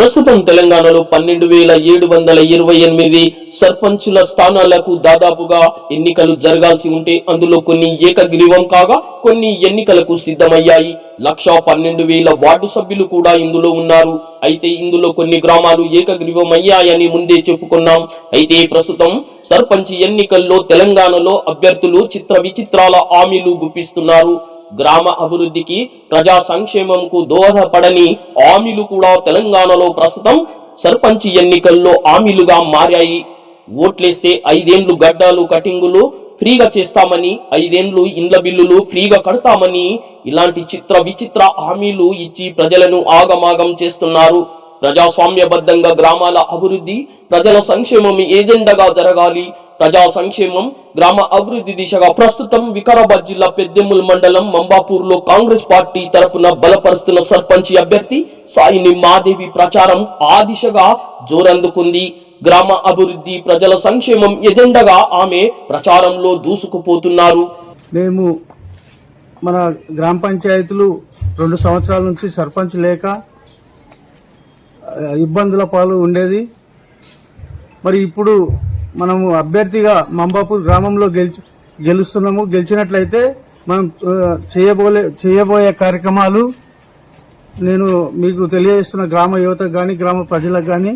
ప్రస్తుతం తెలంగాణలో పన్నెండు వేల ఏడు వందల ఇరవై ఎనిమిది సర్పంచుల స్థానాలకు దాదాపుగా ఎన్నికలు జరగాల్సి ఉంటే అందులో కొన్ని ఏకగ్రీవం కాగా కొన్ని ఎన్నికలకు సిద్ధమయ్యాయి. లక్షా పన్నెండు వేల వార్డు సభ్యులు కూడా ఇందులో ఉన్నారు. అయితే ఇందులో కొన్ని గ్రామాలు ఏకగ్రీవం అయ్యాయని ముందే చెప్పుకున్నాం. అయితే ప్రస్తుతం సర్పంచ్ ఎన్నికల్లో తెలంగాణలో అభ్యర్థులు చిత్ర విచిత్రాల హామీలు గుప్పిస్తున్నారు. గ్రామ అభివృద్ధికి ప్రజా సంక్షేమంకు దోహదపడని హామీలు కూడా తెలంగాణలో ప్రస్తుతం సర్పంచ్ ఎన్నికల్లో హామీలుగా మారాయి. ఓట్లేస్తే ఐదేండ్లు గడ్డాలు కటింగులు ఫ్రీగా చేస్తామని ఐదేండ్లు ఇండ్ల బిల్లులు ఫ్రీగా కడతామని ఇలాంటి చిత్ర విచిత్ర హామీలు ఇచ్చి ప్రజలను ఆగమాగం చేస్తున్నారు. ప్రజాస్వామ్యబద్ధంగా గ్రామాల అభివృద్ధి ప్రజల సంక్షేమం ఏజెండాగా జరగాలి. ప్రజా సంక్షేమం గ్రామ అభివృద్ధి దిశగా ప్రస్తుతం వికారాబాద్ జిల్లా పెద్దెముల్ మండలం మంబాపూర్లో కాంగ్రెస్ పార్టీ తరపున బలపరుస్తున్న సర్పంచ్ అభ్యర్థి సాయిని మాదేవి ప్రచారం ఆ దిశగా జోరందుకుంది. గ్రామ అభివృద్ధి ప్రజల సంక్షేమం ఎజెండాగా ఆమె ప్రచారంలో దూసుకుపోతున్నారు. మేము మన గ్రామ పంచాయతీలు రెండు సంవత్సరాల నుంచి సర్పంచ్ లేక ఇబ్బందుల పాలు ఉండేది. మరి ఇప్పుడు మనము అభ్యర్థిగా మంబాపూర్ గ్రామంలో గెలిచి గెలుస్తున్నాము. గెలిచినట్లయితే మనం చేయబోలే చేయబోయే కార్యక్రమాలు నేను మీకు తెలియజేస్తున్న గ్రామ యువతకు కానీ గ్రామ ప్రజలకు కానీ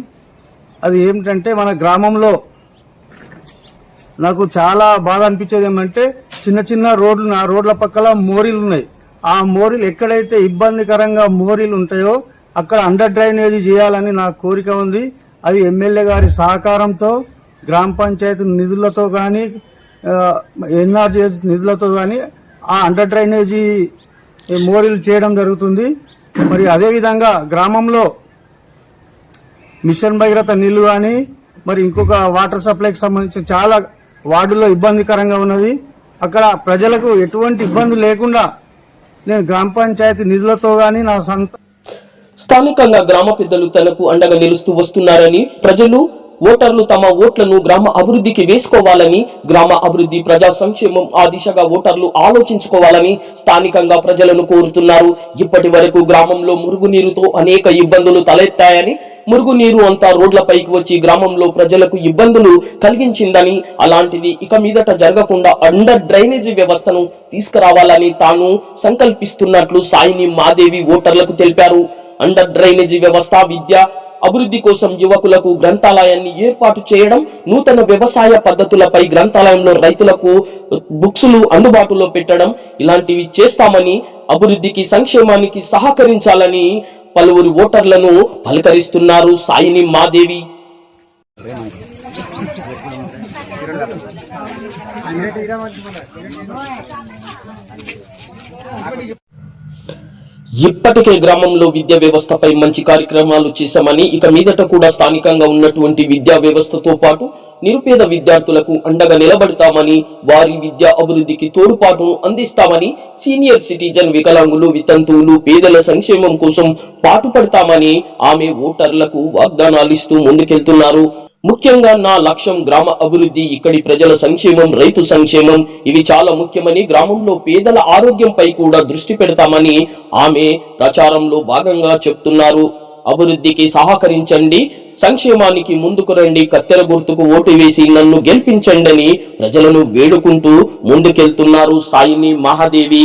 అది ఏమిటంటే మన గ్రామంలో నాకు చాలా బాధ అనిపించేది ఏమంటే చిన్న చిన్న రోడ్లు ఆ రోడ్ల పక్కల మోరీలు ఉన్నాయి. ఆ మోరీలు ఎక్కడైతే ఇబ్బందికరంగా మోరీలు ఉంటాయో అక్కడ అండర్ డ్రైనేజీ చేయాలని నా కోరిక ఉంది. అది ఎమ్మెల్యే గారి సహకారంతో గ్రామ పంచాయతీ నిధులతో కానీ ఎన్ఆర్జీ నిధులతో కానీ ఆ అండర్ డ్రైనేజీ మోరీలు చేయడం జరుగుతుంది. మరి అదేవిధంగా గ్రామంలో మిషన్ భగీరథ నీళ్ళు కానీ మరి ఇంకొక వాటర్ సప్లైకి సంబంధించి చాలా వార్డులో ఇబ్బందికరంగా ఉన్నది. అక్కడ ప్రజలకు ఎటువంటి ఇబ్బంది లేకుండా నేను గ్రామ పంచాయతీ నిధులతో కానీ నా సొంత స్థానికంగా గ్రామ పెద్దలు తనకు అండగా నిలుస్తూ వస్తున్నారని ప్రజలు ఓటర్లు తమ ఓట్లను గ్రామ అభివృద్ధికి వేసుకోవాలని గ్రామ అభివృద్ధి ప్రజా సంక్షేమం ఆ దిశగా ఓటర్లు ఆలోచించుకోవాలని స్థానికంగా ప్రజలను కోరుతున్నారు. ఇప్పటి వరకు గ్రామంలో మురుగునీరుతో అనేక ఇబ్బందులు తలెత్తాయని మురుగునీరు అంతా రోడ్లపైకి వచ్చి గ్రామంలో ప్రజలకు ఇబ్బందులు కలిగించిందని అలాంటిది ఇక మీదట జరగకుండా అండర్ డ్రైనేజీ వ్యవస్థను తీసుకురావాలని తాను సంకల్పిస్తున్నట్లు సాయిని మాదేవి ఓటర్లకు తెలిపారు. అండర్ డ్రైనేజీ వ్యవస్థ విద్య అభివృద్ధి కోసం యువకులకు గ్రంథాలయాన్ని ఏర్పాటు చేయడం నూతన వ్యవసాయ పద్ధతులపై గ్రంథాలయంలో రైతులకు బుక్స్లు అందుబాటులో పెట్టడం ఇలాంటివి చేస్తామని అభివృద్ధికి సంక్షేమానికి సహకరించాలని పలువురు ఓటర్లను పలకరిస్తున్నారు సాయిని మాదేవి. ఇప్పటికే గ్రామంలో విద్యా వ్యవస్థపై మంచి కార్యక్రమాలు చేశామని ఇక మీదట కూడా స్థానికంగా ఉన్నటువంటి విద్యా వ్యవస్థతో పాటు నిరుపేద విద్యార్థులకు అండగా నిలబడతామని వారి విద్యా అభివృద్ధికి తోడ్పాటును అందిస్తామని సీనియర్ సిటిజన్ వికలాంగులు వితంతువులు పేదల సంక్షేమం కోసం పాటుపడతామని ఆమె ఓటర్లకు వాగ్దానాలు ఇస్తూ ముందుకెళ్తున్నారు. ముఖ్యంగా నా లక్ష్యం గ్రామ అభివృద్ధి ఇక్కడి ప్రజల సంక్షేమం రైతు సంక్షేమం ఇవి చాలా ముఖ్యమని గ్రామంలో పేదల ఆరోగ్యంపై కూడా దృష్టి పెడతామని ఆమె ప్రచారంలో భాగంగా చెప్తున్నారు అభివృద్ధికి సహకరించండి సంక్షేమానికి ముందుకు రండి కత్తెర గుర్తుకు ఓటు వేసి నన్ను గెలిపించండి అని ప్రజలను వేడుకుంటూ ముందుకెళ్తున్నారు సాయిని మహాదేవి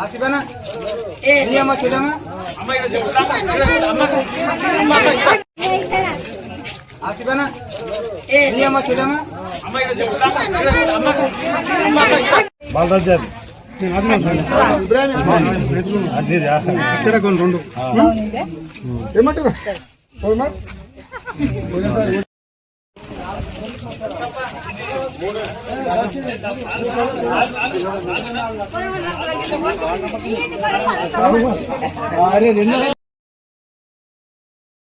ఆసిఫానా రెండు. ఏమంటారు? అరే రెండు.